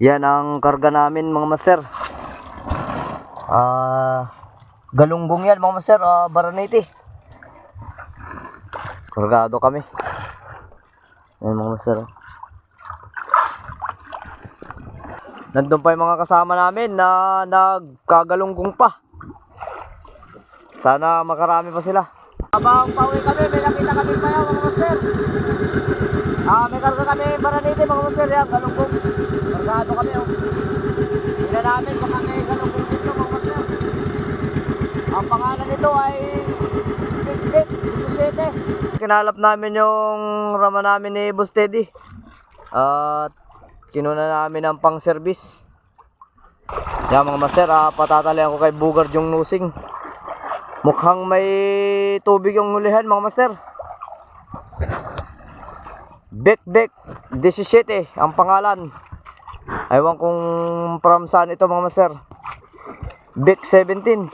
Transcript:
Yan ang karga namin mga master. Ah, galunggong yan mga master, ah, Baranete. Kargado kami. Yan mga master. oh. Nandun pa yung mga kasama namin na nagkagalunggong pa. Sana makarami pa sila. Habang pauwi kami, may nakita kami pa yan mga master. Ah, may karga kami Baranete mga master yan, galunggong. Kargado kami oh. Tingnan namin baka may galunggong dito mga master. Ang pangalan nito ay Big 17. Kinalap namin yung rama namin ni Boss Teddy. At kinuna namin ang pang service. Yan mga master, ah, patatalian ko kay Bugard yung nusing. Mukhang may tubig yung hulihan mga master. Bek Bek 17 ang pangalan. Aywan kung from saan ito mga master. Bek 17.